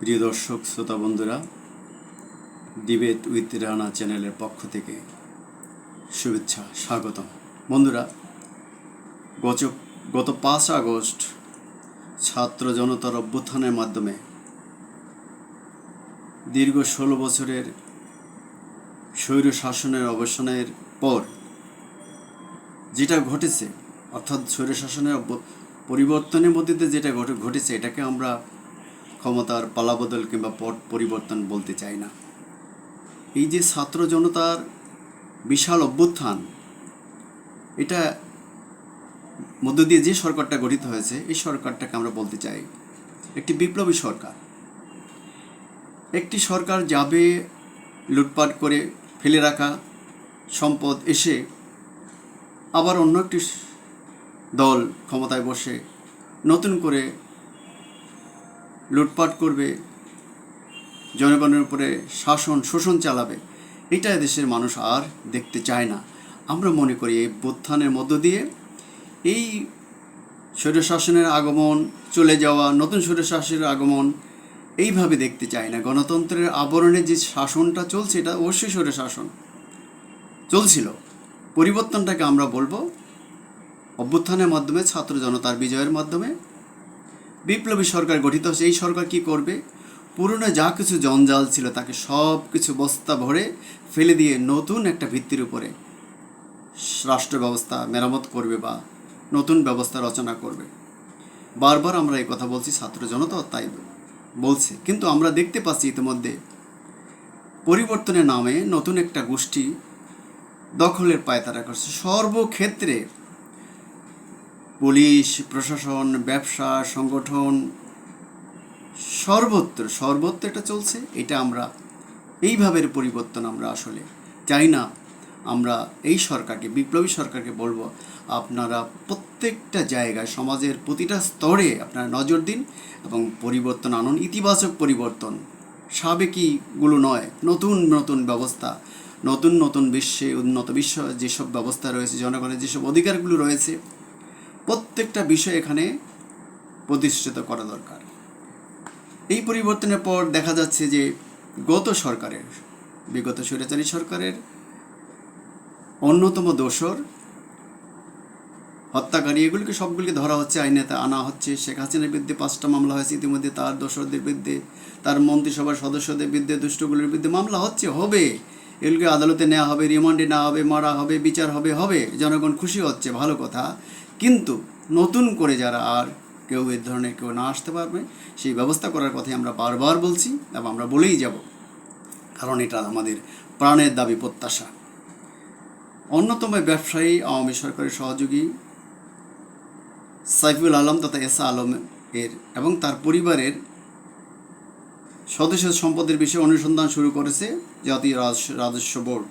প্রিয় দর্শক, শ্রোতা বন্ধুরা ডিবেট উইথ রানা চ্যানেলের পক্ষ থেকে শুভেচ্ছা, স্বাগতম। বন্ধুরা, গত গত পাঁচ আগস্ট ছাত্র জনতার অভ্যুত্থানের মাধ্যমে দীর্ঘ ষোলো বছরের স্বৈর শাসনের অবসানের পর যেটা ঘটেছে, অর্থাৎ স্বৈর শাসনের পরিবর্তনের মধ্যে যেটা ঘটে, ঘটেছে, এটাকে আমরা ক্ষমতার পালাবদল কিংবা পট পরিবর্তন বলতে চাই না। এই যে ছাত্র জনতার বিশাল অভ্যুত্থান, এটা মধ্য দিয়ে যে সরকারটা গঠিত হয়েছে, এই সরকারটাকে আমরা বলতে চাই একটি বিপ্লবী সরকার। একটি সরকার যাবে লুটপাট করে ফেলে রাখা, সম্পদ এসে আবার অন্য একটি দল ক্ষমতায় বসে নতুন করে লুটপাট করবে, জনগণের উপরে শাসন, শোষণ চালাবে, এটা দেশের মানুষ আর দেখতে চায় না। আমরা মনে করি এই বোত্থানের মধ্য দিয়ে এই স্বৈরশাসনের আগমন, চলে যাওয়া নতুন স্বৈরশাসনের আগমন এইভাবে দেখতে চায় না। গণতন্ত্রের আবরণে যে শাসনটা চলছে, এটা অবশ্যই স্বৈরশাসন। চলছিল। পরিবর্তনটাকে আমরা বলব অভ্যুত্থানের মাধ্যমে, ছাত্র জনতার বিজয়ের মাধ্যমে বিপ্লবী সরকার গঠিত এই সরকার কি করবে? পুরনো যা কিছু জঞ্জাল ছিল তাকে সব কিছু বস্তা ভরে ফেলে দিয়ে নতুন একটা ভিত্তির উপরে রাষ্ট্র ব্যবস্থা মেরামত করবে বা নতুন ব্যবস্থা রচনা করবে। বারবার আমরা এই কথা বলছি, ছাত্র জনতা তাই বলছে। কিন্তু আমরা দেখতে পাচ্ছি ইতিমধ্যে পরিবর্তনের নামে নতুন একটা গোষ্ঠী দখলের পায়তারা করছে। সর্বক্ষেত্রে পুলিশ, প্রশাসন, ব্যবসা, সংগঠন, সর্বত্র সর্বত্র এটা চলছে, এটা আমরা, এইভাবে পরিবর্তন আমরা আসলে চাই না। আমরা এই সরকারকে, বিপ্লবী সরকারকে বলব, আপনারা প্রত্যেকটা জায়গায়, সমাজের প্রতিটা স্তরে আপনারা নজর দিন এবং পরিবর্তন আনুন, ইতিবাচক পরিবর্তন। সাবেকিগুলো নয়, নতুন নতুন ব্যবস্থা, নতুন নতুন বিশ্বে, উন্নত বিশ্ব যেসব ব্যবস্থা রয়েছে, জনগণের যেসব অধিকারগুলো রয়েছে প্রত্যেকটা বিষয় এখানে প্রতিষ্ঠিত করা দরকার। এই পরিবর্তনের পর দেখা যাচ্ছে যে গত সরকারের, বিগত স্বৈরাচারী সরকারের অন্যতম দোষর, হত্যাকারী, এগুলিকে সবগুলিকে ধরা হচ্ছে আইনেতে আনা হচ্ছে। শেখ হাসিনার বিরুদ্ধে পাঁচটা মামলা হয়েছে ইতিমধ্যে, তার দোসরদের বিরুদ্ধে, তার মন্ত্রিসভার সদস্যদের বিরুদ্ধে, দুষ্টগুলির বিরুদ্ধে মামলা হচ্ছে, হবে। এগুলিকে আদালতে নেওয়া হবে, রিমান্ডে নেওয়া হবে, মারা হবে, বিচার হবে হবে। জনগণ খুশি হচ্ছে, ভালো কথা। কিন্তু নতুন করে যারা আর কেউ এ ধরনের কেউ না আসতে পারবে, সেই ব্যবস্থা করার কথাই আমরা বারবার বলছি এবং আমরা বলেই যাব। কারণ এটা আমাদের প্রাণের দাবি, প্রত্যাশা। অন্যতম ব্যবসায়ী আওয়ামী সরকারের সহযোগী সাইফুল আলম তথা এসা আলম এর এবং তার পরিবারের সদস্য সম্পদের বিষয়ে অনুসন্ধান শুরু করেছে জাতীয় রাজ- রাজস্ব বোর্ড।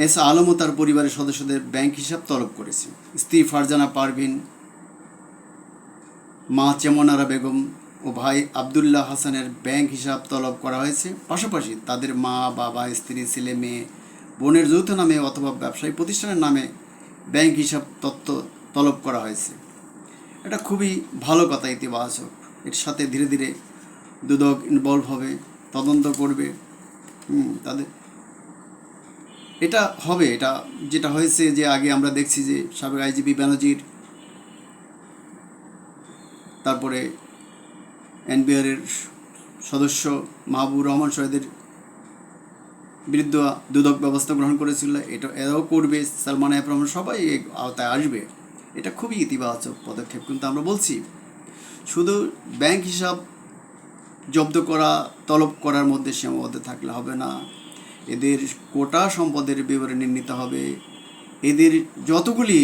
এস আলম ও তার পরিবারের সদস্যদের ব্যাংক হিসাব তলব করেছে। স্ত্রী ফারজানা পারভিন, মা চেমনারা বেগম ও ভাই আবদুল্লাহ হাসানের ব্যাংক হিসাব তলব করা হয়েছে। পাশাপাশি তাদের মা, বাবা, স্ত্রী, ছেলে, মেয়ে, বোনের যৌথ নামে অথবা ব্যবসায়ী প্রতিষ্ঠানের নামে ব্যাংক হিসাব তথ্য তলব করা হয়েছে। এটা খুবই ভালো কথা ইতিবাচক। এর সাথে ধীরে ধীরে দুদক ইনভলভ হবে, তদন্ত করবে। তাদের এটা হবে, এটা যেটা হয়েছে যে আগে আমরা দেখছি যে সাবেক আইজিপি ব্যানার্জির তারপরে এনবিআরের সদস্য মাহবুব রহমান শহীদের বিরুদ্ধে দুদক ব্যবস্থা গ্রহণ করেছিল, এটা এরাও করবে, সালমান এফ রহমান সবাই আওতায় আসবে। এটা খুবই ইতিবাচক পদক্ষেপ। কিন্তু আমরা বলছি, শুধু ব্যাংক হিসাব জব্দ করা, তলব করার মধ্যে সীমাবদ্ধ থাকলে হবে না। এদের কোটা সম্পদের বিবরণী নিতে হবে। এদের যতগুলি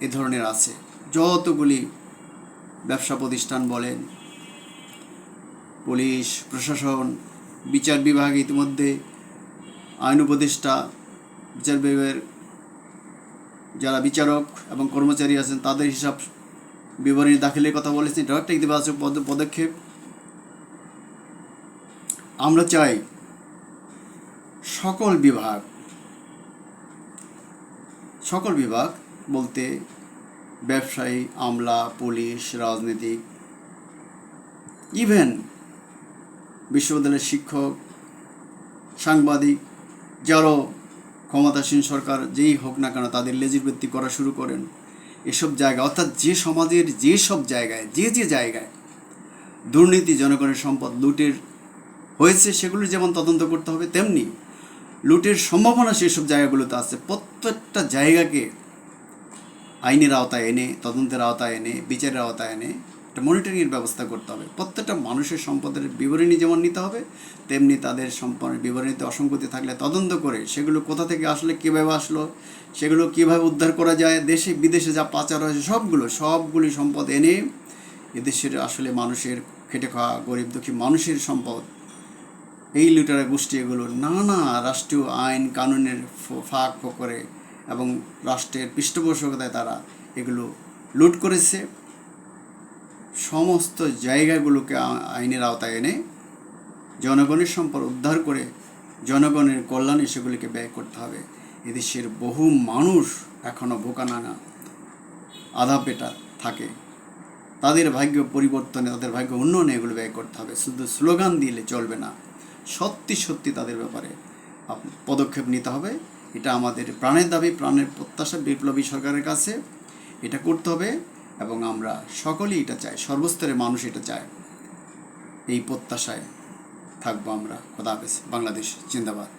এ ধরনের আছে, যতগুলি ব্যবসা প্রতিষ্ঠান বলেন, পুলিশ, প্রশাসন, বিচার বিভাগ ইতিমধ্যে, আইন উপদেষ্টা, বিচার বিভাগের যারা বিচারক এবং কর্মচারী আছেন, তাদের হিসাব বিবরণী দাখিলের কথা বলেছেন। এটাও একটা ইতিবাচক পদ- পদক্ষেপ। আমরা চাই সকল বিভাগ সকল বিভাগ বলতে ব্যবসায়ী, আমলা, পুলিশ, রাজনীতিক ইভেন বিশ্ববিদ্যালয়ের শিক্ষক, সাংবাদিক যারও ক্ষমতাসীন সরকার যেই হোক না কেন তাদের লেজির বৃত্তি করা শুরু করেন। এসব জায়গা অর্থাৎ যে সমাজের যে সব জায়গায়, যে যে জায়গায় দুর্নীতি, জনগণের সম্পদ লুটের হয়েছে, সেগুলো যেমন তদন্ত করতে হবে, তেমনি লুটের সম্ভাবনা সেসব জায়গাগুলোতে আছে। প্রত্যেকটা জায়গাকে আইনের আওতায় এনে, তদন্তের আওতায় এনে, বিচারের আওতায় এনে একটা মনিটরিংয়ের ব্যবস্থা করতে হবে। প্রত্যেকটা মানুষের সম্পদের বিবরণী যেমন নিতে হবে, তেমনি তাদের সম্পদের বিবরণীতে অসঙ্গতি থাকলে তদন্ত করে সেগুলো কোথা থেকে আসলে, কীভাবে আসলো, সেগুলো কীভাবে উদ্ধার করা যায়, দেশে, বিদেশে যা পাচার হয়েছে, সবগুলো, সবগুলি সম্পদ এনে এদেশের আসলে মানুষের খেটে খাওয়া গরিব দুঃখী মানুষের সম্পদ, এই লুটারা গোষ্ঠী এগুলো নানা রাষ্ট্রীয় আইন, কানুনের ফাঁক ফোকরে এবং রাষ্ট্রের পৃষ্ঠপোষকতায় তারা এগুলো লুট করেছে। সমস্ত জায়গাগুলোকে আইনের আওতায় এনে জনগণের সম্পদ উদ্ধার করে জনগণের কল্যাণে সেগুলিকে ব্যয় করতে হবে। এদেশের বহু মানুষ এখনও বোকানানা আধা পেটা থাকে। তাদের ভাগ্য পরিবর্তনে, তাদের ভাগ্য উন্নয়নে এগুলো ব্যয় করতে হবে। শুধু স্লোগান দিলে চলবে না, সত্যি সত্যি তাদের ব্যাপারে পদক্ষেপ নিতে হবে। এটা আমাদের প্রাণের দাবি, প্রাণের প্রত্যাশা বিপ্লবী সরকারের কাছে। এটা করতে হবে। এবং আমরা সকলেই এটা চাই, সর্বস্তরের মানুষ এটা চায়। এই প্রত্যাশায় থাকব আমরা। খোদা বাংলাদেশ, জিন্দাবাদ।